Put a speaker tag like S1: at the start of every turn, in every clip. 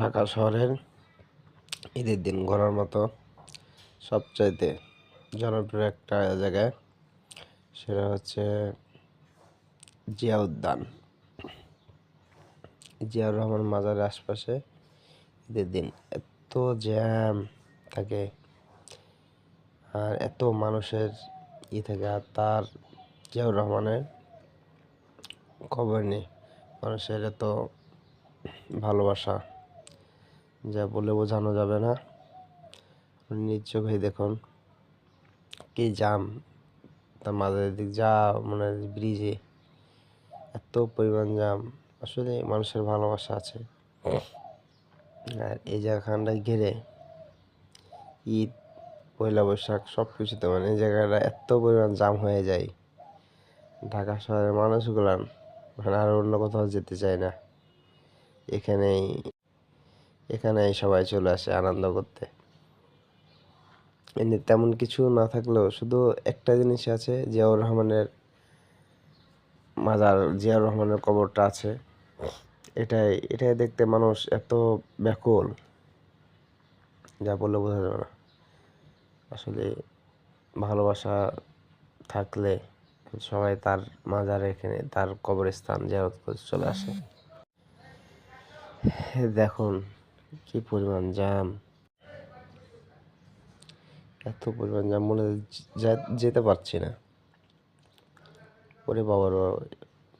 S1: ঢাকা শহরের ঈদের দিন ঘোরার মতো সবচাইতে জনপ্রিয় একটা জায়গায় সেটা হচ্ছে জিয়া উদ্যান জিয়াউর রহমান মাজারের আশপাশে ঈদের দিন এত জ্যাম থাকে আর এত মানুষের ই থাকে আর তার জিয়াউর রহমানের খবর নেই। মানুষের এত ভালোবাসা। যা বলে বোঝানো যাবে না। নিজ চোখেই দেখুন। কি জাম। তার মাঝের দিক যা মানে ব্রিজে এত পরিমাণ জাম। আসলে মানুষের ভালোবাসা আছে। আর এই জায়গাখানটায় ঘিরে ঈদ, পয়লা বৈশাখ সব কিছুতে মানে এই জায়গাটা এত পরিমাণ জাম হয়ে যায়। ঢাকা শহরের মানুষগুলান মানে আর অন্য কোথাও যেতে চায় না। এখানেই এখানেই সবাই চলে আসে আনন্দ করতে। এমনি তেমন কিছু না থাকলেও শুধু একটা জিনিস আছে, জিয়াউর রহমানের মাজার, জিয়াউর রহমানের কবরটা আছে। এটাই এটাই দেখতে মানুষ এত ব্যাকুল, যা বললে বোঝা যাবে না। আসলে ভালোবাসা থাকলে সবাই তার মাজার এখানে, তার কবরস্থান জিয়ারত করতে চলে আসে। দেখুন কি পরিমাণ জ্যাম? এত পরিমাণ জ্যাম, মনে যেতে পারছি না। ওরে বাবার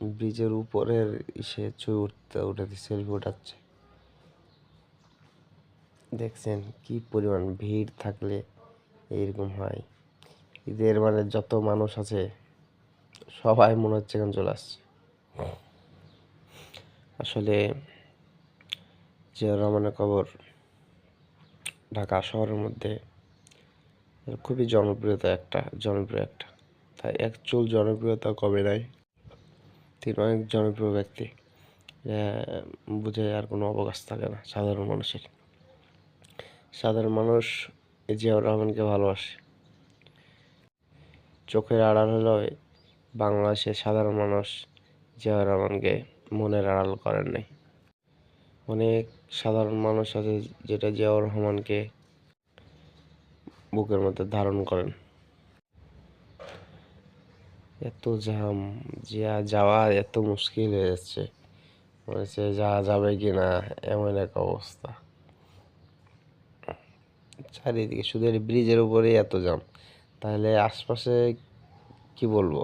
S1: ব্রিজের উপরের সে ছবি উঠতে উঠাতে সেলফি উঠাচ্ছে। দেখছেন কি পরিমাণ ভিড় থাকলে এইরকম হয়। ঈদের মানে যত মানুষ আছে, সবাই মনে হচ্ছে এখানে চলে আসছে। আসলে জিয়া রহমানের কবর ঢাকা শহরের মধ্যে খুবই জনপ্রিয়তা একটা, জনপ্রিয় একটা। তাই অ্যাকচুয়াল জনপ্রিয়তা কবে নাই? তিনি অনেক জনপ্রিয় ব্যক্তি। বুঝে আর কোনো অবকাশ থাকে না সাধারণ মানুষের। সাধারণ মানুষ এই জিয়াউর রহমানকে ভালোবাসে। চোখের আড়াল হলেও বাংলাদেশের সাধারণ মানুষ জিয়াউর রহমানকে মনের আড়াল করেন নাই। অনেক সাধারণ মানুষ আছে যেটা জিয়াউর রহমানকে বুকের মধ্যে ধারণ করেন। এত জাম যা যাওয়া এত মুশকিল হয়ে যাচ্ছে। মনে হচ্ছে যাওয়া যাবে কি না এমন এক অবস্থা। চারিদিকে শুধু ব্রিজের উপরেই এত জাম। তাহলে আশপাশে কি বলব?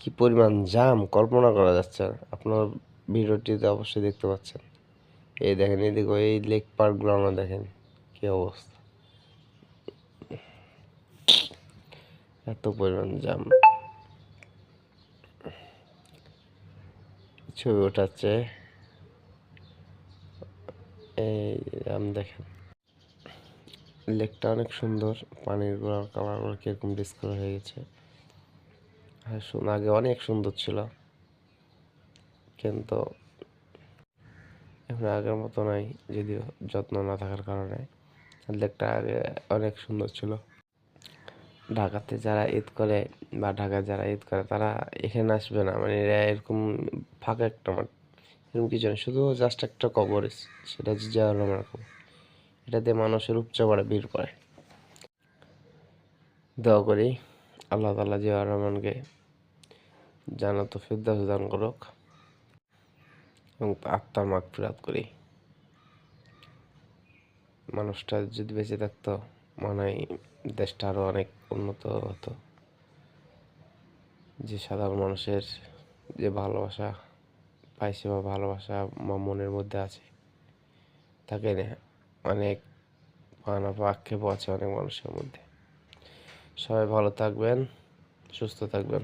S1: কি পরিমাণ জাম, কল্পনা করা যাচ্ছে। আপনার ভিডিওটিতে অবশ্যই দেখতে পাচ্ছেন। এই দেখেন এদিকে এই লেক পার্কগুলো আমরা দেখেন কি অবস্থা। এত পরিমাণ জাম ছবি ওঠাচ্ছে এই জাম দেখেন। লেকটা অনেক সুন্দর, পানির কালারগুলো কীরকম ডিসকালার হয়ে গেছে। হ্যাঁ আগে অনেক সুন্দর ছিল। কিন্তু এখন আগের মতো নাই, যদিও যত্ন না থাকার কারণে। লেকটা আগে অনেক সুন্দর ছিল। ঢাকাতে যারা ঈদ করে বা ঢাকায় যারা ঈদ করে, তারা এখানে আসবে না। মানে এরা এরকম ফাঁকা একটা মাঠ। এরকম কিছু না শুধু জাস্ট একটা কবর সেটা হচ্ছে জিয়াউর রহমানের কবর। এটাতে মানুষের উপচে পড়ে, ভিড় করে। দোয়া করি আল্লাহ তালা জিয়াউর রহমানকে জানাত ফিরদাস দান করুক। এবং আত্মার মাগ ফিরাত করি। মানুষটা যদি বেঁচে থাকতো, মনে হয় দেশটা আরও অনেক উন্নত হতো। যে সাধারণ মানুষের যে ভালোবাসা, পাইছে বা ভালোবাসা বা মনের মধ্যে আছে থাকে না অনেক পানা বা আক্ষেপও আছে অনেক মানুষের মধ্যে। সবাই ভালো থাকবেন, সুস্থ থাকবেন।